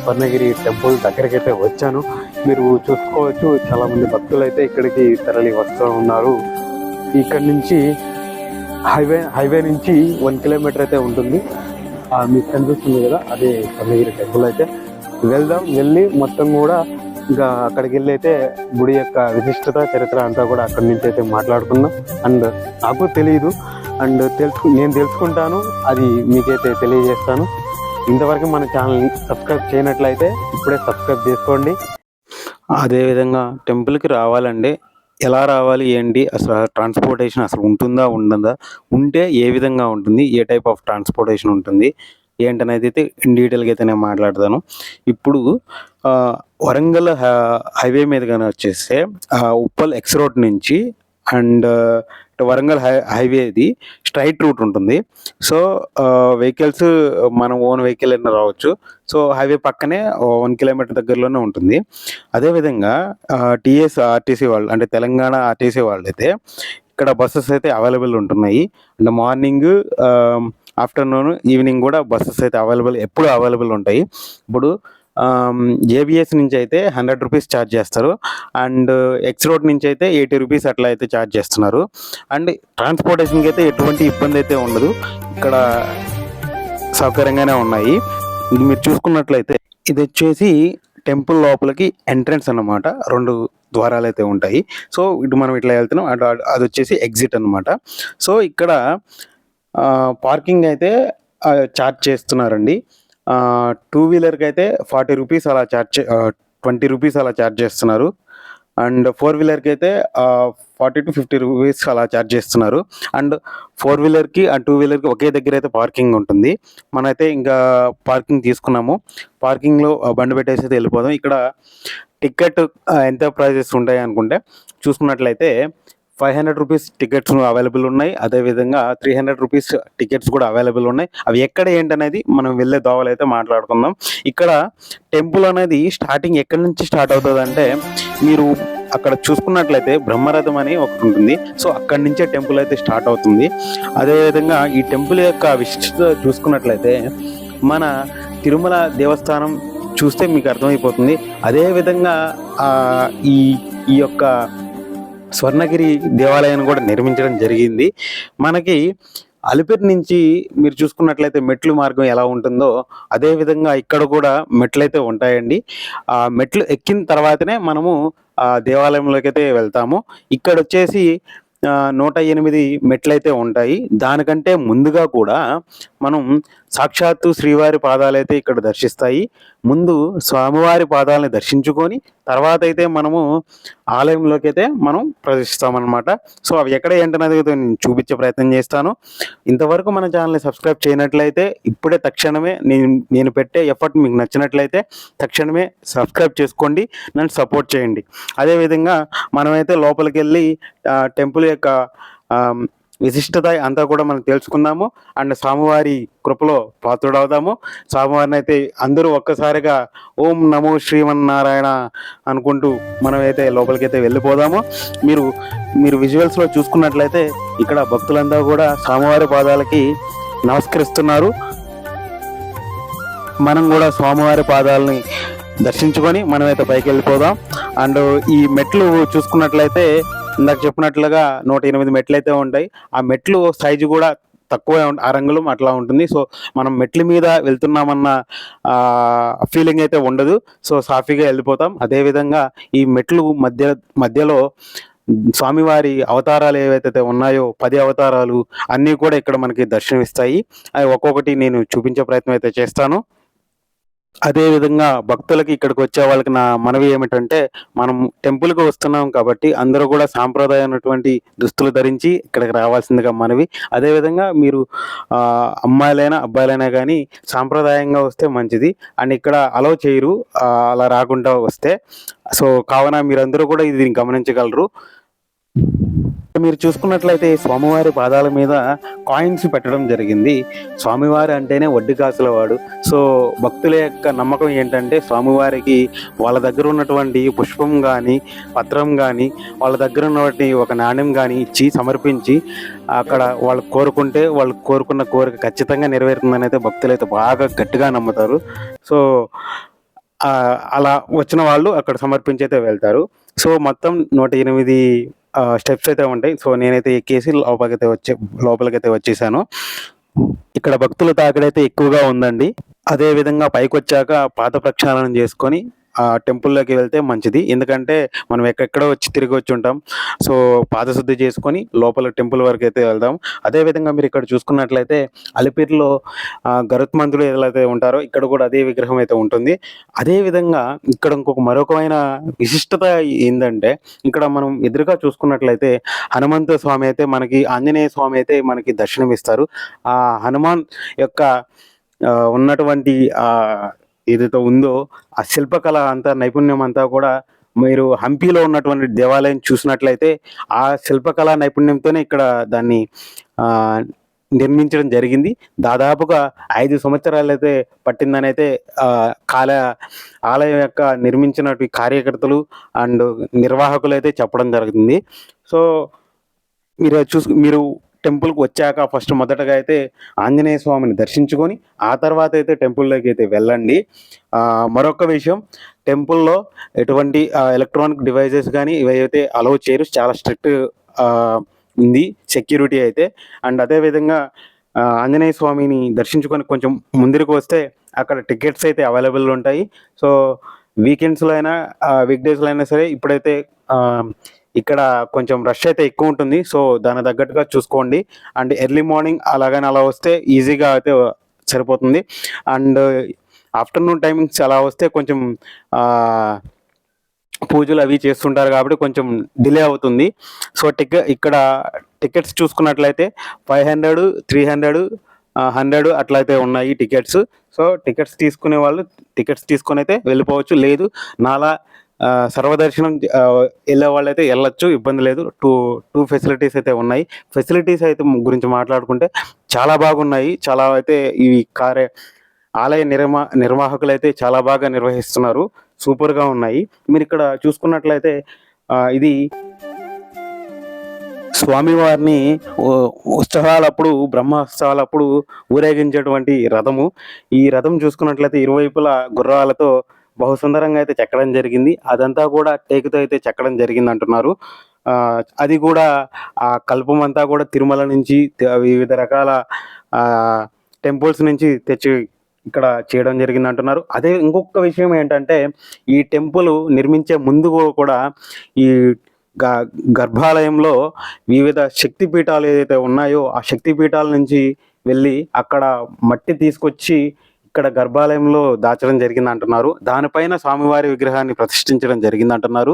Swarnagiri temple దగ్గరకైతే వచ్చాను. మీరు చూసుకోవచ్చు చాలామంది భక్తులు అయితే ఇక్కడికి తరలి వస్తూ ఉన్నారు. ఇక్కడ నుంచి హైవే హైవే నుంచి వన్ కిలోమీటర్ అయితే ఉంటుంది. మీకు కనిపిస్తుంది కదా అదే స్వర్ణగిరి టెంపుల్ అయితే. వెళ్దాం వెళ్ళి మొత్తం కూడా ఇంకా అక్కడికి వెళ్ళి అయితే గుడి యొక్క విశిష్టత చరిత్ర అంతా కూడా అక్కడి నుంచి అయితే మాట్లాడుకుందాం. అండ్ నాకు తెలియదు అండ్ తెలుసు నేను తెలుసుకుంటాను అది మీకైతే తెలియజేస్తాను. ఇంతవరకు మన ఛానల్ని సబ్స్క్రైబ్ చేయనట్లయితే ఇప్పుడే సబ్స్క్రైబ్ చేసుకోండి. అదేవిధంగా టెంపుల్కి రావాలండి ఎలా రావాలి ఏంటి? అసలు ట్రాన్స్పోర్టేషన్ అసలు ఉంటుందా ఉండదా? ఉంటే ఏ విధంగా ఉంటుంది? ఏ టైప్ ఆఫ్ ట్రాన్స్పోర్టేషన్ ఉంటుంది? ఏంటనేది అయితే ఇన్ డీటెయిల్గా అయితే నేను మాట్లాడతాను. ఇప్పుడు వరంగల్ హైవే మీద కానీ వచ్చేస్తే ఉప్పల్ ఎక్స్ రోడ్ నుంచి అండ్ వరంగల్ హై హైవేది స్ట్రైట్ రూట్ ఉంటుంది. సో వెహికల్స్ మనం ఓన్ వెహికల్ అయినా రావచ్చు. సో హైవే పక్కనే వన్ కిలోమీటర్ దగ్గరలోనే ఉంటుంది. అదేవిధంగా టీఎస్ ఆర్టీసీ వాళ్ళు అంటే తెలంగాణ ఆర్టీసీ వాళ్ళు అయితే ఇక్కడ బస్సెస్ అయితే అవైలబుల్ ఉంటున్నాయి. అండ్ మార్నింగ్ ఆఫ్టర్నూన్ ఈవినింగ్ కూడా బస్సెస్ అయితే అవైలబుల్ ఎప్పుడు అవైలబుల్ ఉంటాయి. ఇప్పుడు జేబిఎస్ నుంచి అయితే హండ్రెడ్ రూపీస్ ఛార్జ్ చేస్తారు. అండ్ ఎక్స్ రోడ్ నుంచి అయితే ఎయిటీ రూపీస్ అట్లా అయితే ఛార్జ్ చేస్తున్నారు. అండ్ ట్రాన్స్పోర్టేషన్కి అయితే ఎటువంటి ఇబ్బంది అయితే ఉండదు. ఇక్కడ సౌకర్యంగానే ఉన్నాయి. ఇది మీరు చూసుకున్నట్లయితే ఇది వచ్చేసి టెంపుల్ లోపలికి ఎంట్రన్స్ అన్నమాట. రెండు ద్వారాలు అయితే ఉంటాయి. సో ఇటు మనం ఇట్లా వెళ్తున్నాం. అటు అది వచ్చేసి ఎగ్జిట్ అన్నమాట. సో ఇక్కడ పార్కింగ్ అయితే ఛార్జ్ చేస్తున్నారండి. టూ వీలర్కి అయితే ఫార్టీ రూపీస్ అలా ఛార్జ్ ట్వంటీ రూపీస్ అలా ఛార్జ్ చేస్తున్నారు. అండ్ ఫోర్ వీలర్కి అయితే ఫార్టీ టు ఫిఫ్టీ రూపీస్ అలా ఛార్జ్ చేస్తున్నారు. అండ్ ఫోర్ వీలర్కి అండ్ టూ వీలర్కి ఒకే దగ్గర అయితే పార్కింగ్ ఉంటుంది. మనమైతే ఇంకా పార్కింగ్ తీసుకున్నాము. పార్కింగ్లో బండి పెట్టేసి అయితే వెళ్ళిపోదాం. ఇక్కడ టికెట్ ఎంత ప్రైజెస్ ఉంటాయి అనుకుంటే చూసుకున్నట్లయితే five hundred rupees tickets available ఉన్నాయి. అదేవిధంగా త్రీ హండ్రెడ్ రూపీస్ టికెట్స్ కూడా అవైలబుల్ ఉన్నాయి. అవి ఎక్కడ ఏంటనేది మనం వెళ్ళే దోవలు అయితే మాట్లాడుకుందాం. ఇక్కడ టెంపుల్ అనేది స్టార్టింగ్ ఎక్కడి నుంచి స్టార్ట్ అవుతుంది అంటే మీరు అక్కడ చూసుకున్నట్లయితే బ్రహ్మరథం అని ఒకటి ఉంటుంది. సో అక్కడి నుంచే టెంపుల్ అయితే స్టార్ట్ అవుతుంది. అదేవిధంగా ఈ టెంపుల్ యొక్క విశిష్టత చూసుకున్నట్లయితే మన తిరుమల దేవస్థానం చూస్తే మీకు అర్థమైపోతుంది. అదేవిధంగా ఈ ఈ యొక్క స్వర్ణగిరి దేవాలయాన్ని కూడా నిర్మించడం జరిగింది. మనకి అలిపిరి నుంచి మీరు చూసుకున్నట్లయితే మెట్లు మార్గం ఎలా ఉంటుందో అదే విధంగా ఇక్కడ కూడా మెట్లు అయితే ఉంటాయండి. ఆ మెట్లు ఎక్కిన తర్వాతనే మనము ఆ దేవాలయంలోకి అయితే వెళ్తాము. ఇక్కడ వచ్చేసి నూట ఎనిమిది మెట్లయితే ఉంటాయి. దానికంటే ముందుగా కూడా మనం సాక్షాత్తు శ్రీవారి పాదాలైతే ఇక్కడ దర్శిస్తాయి. ముందు స్వామివారి పాదాలని దర్శించుకొని తర్వాత అయితే మనము ఆలయంలోకి అయితే మనం ప్రవేశిస్తామన్నమాట. సో అవి ఎక్కడ ఏంటనేది అయితే నేను చూపించే ప్రయత్నం చేస్తాను. ఇంతవరకు మన ఛానల్ని సబ్స్క్రైబ్ చేయనట్లయితే ఇప్పుడే తక్షణమే నేను నేను పెట్టే ఎఫర్ట్ మీకు నచ్చినట్లయితే తక్షణమే సబ్స్క్రైబ్ చేసుకోండి నన్ను సపోర్ట్ చేయండి. అదేవిధంగా మనమైతే లోపలికి వెళ్ళి టెంపుల్ యొక్క విశిష్టత అంతా కూడా మనం తెలుసుకుందాము. అండ్ స్వామివారి కృపలో పాత్రుడవుదాము. స్వామివారిని అయితే అందరూ ఒక్కసారిగా ఓం నమో శ్రీమన్నారాయణ అనుకుంటూ మనమైతే లోపలికి అయితే వెళ్ళిపోదాము. మీరు మీరు విజువల్స్లో చూసుకున్నట్లయితే ఇక్కడ భక్తులందరూ కూడా స్వామివారి పాదాలకి నమస్కరిస్తున్నారు. మనం కూడా స్వామివారి పాదాలని దర్శించుకొని మనమైతే పైకి వెళ్ళిపోదాం. అండ్ ఈ మెట్లు చూసుకున్నట్లయితే ఇందాక చెప్పినట్లుగా నూట ఎనిమిది మెట్లు అయితే ఉంటాయి. ఆ మెట్లు సైజు కూడా తక్కువ ఆ రంగులు అట్లా ఉంటుంది. సో మనం మెట్ల మీద వెళ్తున్నామన్న ఫీలింగ్ అయితే ఉండదు. సో సాఫీగా వెళ్ళిపోతాం. అదేవిధంగా ఈ మెట్లు మధ్య మధ్యలో స్వామివారి అవతారాలు ఏవైతే ఉన్నాయో పది అవతారాలు అన్నీ కూడా ఇక్కడ మనకి దర్శనమిస్తాయి. అవి ఒక్కొక్కటి నేను చూపించే ప్రయత్నం అయితే చేస్తాను. అదేవిధంగా భక్తులకి ఇక్కడికి వచ్చే వాళ్ళకి నా మనవి ఏమిటంటే మనం టెంపుల్కి వస్తున్నాం కాబట్టి అందరూ కూడా సాంప్రదాయమైనటువంటి దుస్తులు ధరించి ఇక్కడికి రావాల్సిందిగా మనవి. అదేవిధంగా మీరు అమ్మాయిలైనా అబ్బాయిలైనా కానీ సాంప్రదాయంగా వస్తే మంచిది. అండ్ ఇక్కడ అలౌ చేయరు అలా రాకుండా వస్తే. సో కావున మీరందరూ కూడా ఇది గమనించగలరు. మీరు చూసుకున్నట్లయితే స్వామివారి పాదాల మీద కాయిన్స్ పెట్టడం జరిగింది. స్వామివారి అంటేనే వడ్డీ కాసుల వాడు. సో భక్తుల యొక్క నమ్మకం ఏంటంటే స్వామివారికి వాళ్ళ దగ్గర ఉన్నటువంటి పుష్పం కానీ పత్రం కానీ వాళ్ళ దగ్గర ఉన్నటువంటి ఒక నాణ్యం కానీ ఇచ్చి సమర్పించి అక్కడ వాళ్ళు కోరుకుంటే వాళ్ళు కోరుకున్న కోరిక ఖచ్చితంగా నెరవేరుతుందని అయితే భక్తులు అయితే బాగా గట్టిగా నమ్ముతారు. సో అలా వచ్చిన వాళ్ళు అక్కడ సమర్పించి అయితే వెళ్తారు. సో మొత్తం నూట ఎనిమిది స్టెప్స్ అయితే ఉంటాయి. సో నేనైతే ఎక్కేసి లోపలికైతే వచ్చే లోపలికైతే వచ్చేసాను. ఇక్కడ భక్తుల తాకిడైతే ఎక్కువగా ఉందండి. అదే విధంగా పైకి వచ్చాక పాత ప్రక్షాళన చేసుకొని టెంపుల్లోకి వెళ్తే మంచిది. ఎందుకంటే మనం ఎక్కడెక్కడో వచ్చి తిరిగి వచ్చి ఉంటాం. సో పాదశుద్ధి చేసుకొని లోపల టెంపుల్ వరకు అయితే వెళ్దాం. అదే విధంగా మీరు ఇక్కడ చూసుకున్నట్లయితే అలిపిరిలో గరుత్మంతుడు ఏదైతే ఉంటారో ఇక్కడ కూడా అదే విగ్రహం అయితే ఉంటుంది. అదేవిధంగా ఇక్కడ ఇంకొక మరొకమైన విశిష్టత ఏంటంటే ఇక్కడ మనం ఎదురుగా చూసుకున్నట్లయితే హనుమంత స్వామి అయితే మనకి ఆంజనేయ స్వామి అయితే మనకి దర్శనమిస్తారు. ఆ హనుమాన్ యొక్క ఉన్నటువంటి ఏదైతే ఉందో ఆ శిల్పకళ అంతా నైపుణ్యం అంతా కూడా మీరు హంపీలో ఉన్నటువంటి దేవాలయం చూసినట్లయితే ఆ శిల్పకళా నైపుణ్యంతోనే ఇక్కడ దాన్ని నిర్మించడం జరిగింది. దాదాపుగా ఐదు సంవత్సరాలు అయితే పట్టిందని అయితే కాల ఆలయం యొక్క నిర్మించినటువంటి కార్యకర్తలు అండ్ నిర్వాహకులు అయితే చెప్పడం జరుగుతుంది. సో మీరు చూసు మీరు టెంపుల్కి వచ్చాక ఫస్ట్ మొదటగా అయితే ఆంజనేయ స్వామిని దర్శించుకొని ఆ తర్వాత అయితే టెంపుల్లోకి అయితే వెళ్ళండి. మరొక విషయం టెంపుల్లో ఎటువంటి ఎలక్ట్రానిక్ డివైజెస్ కానీ ఇవైతే అలౌ చేయరు. చాలా స్ట్రిక్ట్ ఉంది సెక్యూరిటీ అయితే. అండ్ అదేవిధంగా ఆంజనేయ స్వామిని దర్శించుకొని కొంచెం ముందరికి వస్తే అక్కడ టికెట్స్ అయితే అవైలబుల్ ఉంటాయి. సో వీకెండ్స్లో అయినా వీక్ డేస్లో అయినా సరే ఇప్పుడైతే ఇక్కడ కొంచెం రష్ అయితే ఎక్కువ ఉంటుంది. సో దాని తగ్గట్టుగా చూసుకోండి. అండ్ ఎర్లీ మార్నింగ్ అలాగని అలా వస్తే ఈజీగా అయితే సరిపోతుంది. అండ్ ఆఫ్టర్నూన్ టైమింగ్స్ అలా వస్తే కొంచెం పూజలు అవి చేస్తుంటారు కాబట్టి కొంచెం డిలే అవుతుంది. సో టికె ఇక్కడ టికెట్స్ చూసుకున్నట్లయితే five hundred three hundred hundred అట్లయితే ఉన్నాయి టికెట్స్. సో టికెట్స్ తీసుకునే వాళ్ళు టికెట్స్ తీసుకొని అయితే వెళ్ళిపోవచ్చు. లేదు నాలా సర్వదర్శనం వెళ్ళే వాళ్ళైతే వెళ్ళచ్చు వెళ్ళొచ్చు ఇబ్బంది లేదు. టూ టూ ఫెసిలిటీస్ అయితే ఉన్నాయి. ఫెసిలిటీస్ అయితే గురించి మాట్లాడుకుంటే చాలా బాగున్నాయి. చాలా అయితే ఈ కార్య ఆలయ నిర్మా నిర్వాహకులు అయితే చాలా బాగా నిర్వహిస్తున్నారు. సూపర్గా ఉన్నాయి. మీరు ఇక్కడ చూసుకున్నట్లయితే ఇది స్వామివారిని ఉత్సవాలప్పుడు బ్రహ్మోత్సవాలప్పుడు ఊరేగించేటువంటి రథము. ఈ రథం చూసుకున్నట్లయితే ఇరువైపులా గుర్రాలతో బహు సుందరంగా అయితే చెక్కడం జరిగింది. అదంతా కూడా టేకుతో అయితే చెక్కడం జరిగింది అంటున్నారు అది కూడా ఆ కల్పం అంతా కూడా తిరుమల నుంచి వివిధ రకాల టెంపుల్స్ నుంచి తెచ్చి ఇక్కడ చేయడం జరిగింది అంటున్నారు అదే ఇంకొక విషయం ఏంటంటే ఈ టెంపుల్ నిర్మించే ముందు కూడా ఈ గ- గర్భాలయంలో వివిధ శక్తి పీఠాలు ఏదైతే ఉన్నాయో ఆ శక్తి పీఠాల నుంచి వెళ్ళి అక్కడ మట్టి తీసుకొచ్చి ఇక్కడ గర్భాలయంలో దాచడం జరిగింది అంటున్నారు దానిపైన స్వామివారి విగ్రహాన్ని ప్రతిష్ఠించడం జరిగింది అంటున్నారు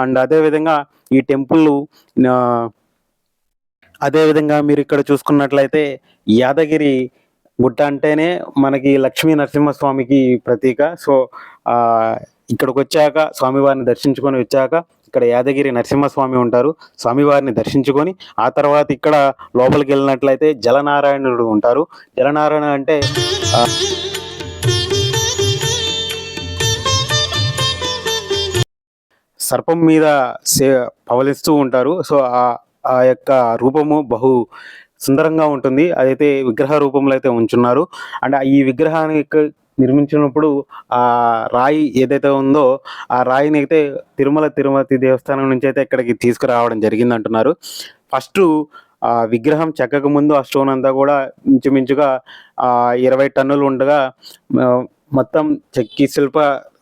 అండ్ అదేవిధంగా ఈ టెంపుల్ అదేవిధంగా మీరు ఇక్కడ చూసుకున్నట్లయితే యాదగిరి గుట్ట అంటేనే మనకి లక్ష్మీ నరసింహస్వామికి ప్రతీక. సో ఇక్కడికి వచ్చాక స్వామివారిని దర్శించుకొని వచ్చాక ఇక్కడ యాదగిరి నరసింహస్వామి ఉంటారు. స్వామివారిని దర్శించుకొని ఆ తర్వాత ఇక్కడ లోపలికి వెళ్ళినట్లయితే జలనారాయణుడు ఉంటారు. జలనారాయణ అంటే సర్పం మీద సే పవలిస్తూ ఉంటారు. సో ఆ ఆ యొక్క రూపము బహు సుందరంగా ఉంటుంది. అదైతే విగ్రహ రూపంలో అయితే ఉంచున్నారు. అండ్ ఈ విగ్రహానికి నిర్మించినప్పుడు ఆ రాయి ఏదైతే ఉందో ఆ రాయిని అయితే తిరుమల తిరుమతి దేవస్థానం నుంచి అయితే ఇక్కడికి తీసుకురావడం జరిగింది అంటున్నారు ఫస్ట్ ఆ విగ్రహం చెక్కక ముందు ఆ స్టోన్ అంతా కూడా ఇంచుమించుగా ఇరవై టన్నులు ఉండగా మొత్తం చెక్కి శిల్ప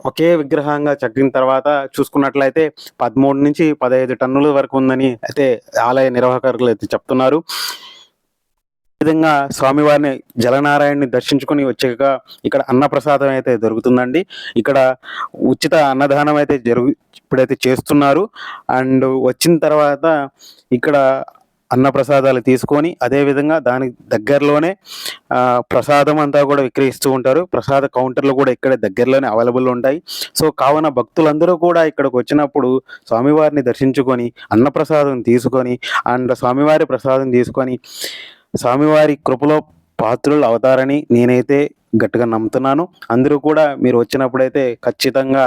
ఒకే విగ్రహంగా చెక్కిన తర్వాత చూసుకున్నట్లయితే పదమూడు నుంచి పదహైదు టన్నుల వరకు ఉందని అయితే ఆలయ నిర్వాహకులు అయితే చెప్తున్నారు. విధంగా స్వామివారిని జలనారాయణని దర్శించుకొని వచ్చాక ఇక్కడ అన్నప్రసాదం అయితే దొరుకుతుందండి. ఇక్కడ ఉచిత అన్నదానం అయితే జరుగు ఇప్పుడైతే చేస్తున్నారు. అండ్ వచ్చిన తర్వాత ఇక్కడ అన్నప్రసాదాలు తీసుకొని అదేవిధంగా దానికి దగ్గరలోనే ప్రసాదం అంతా కూడా విక్రయిస్తూ ఉంటారు. ప్రసాద కౌంటర్లు కూడా ఇక్కడ దగ్గరలోనే అవైలబుల్ ఉంటాయి. సో కావున భక్తులందరూ కూడా ఇక్కడికి వచ్చినప్పుడు స్వామివారిని దర్శించుకొని అన్నప్రసాదం తీసుకొని అండ్ స్వామివారి ప్రసాదం తీసుకొని స్వామివారి కృపలో పాత్రులు అవుతారని నేనైతే గట్టిగా నమ్ముతున్నాను. అందరూ కూడా మీరు వచ్చినప్పుడైతే ఖచ్చితంగా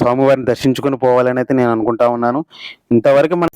స్వామివారిని దర్శించుకొని పోవాలని అయితే నేను అనుకుంటా ఉన్నాను. ఇంతవరకు మన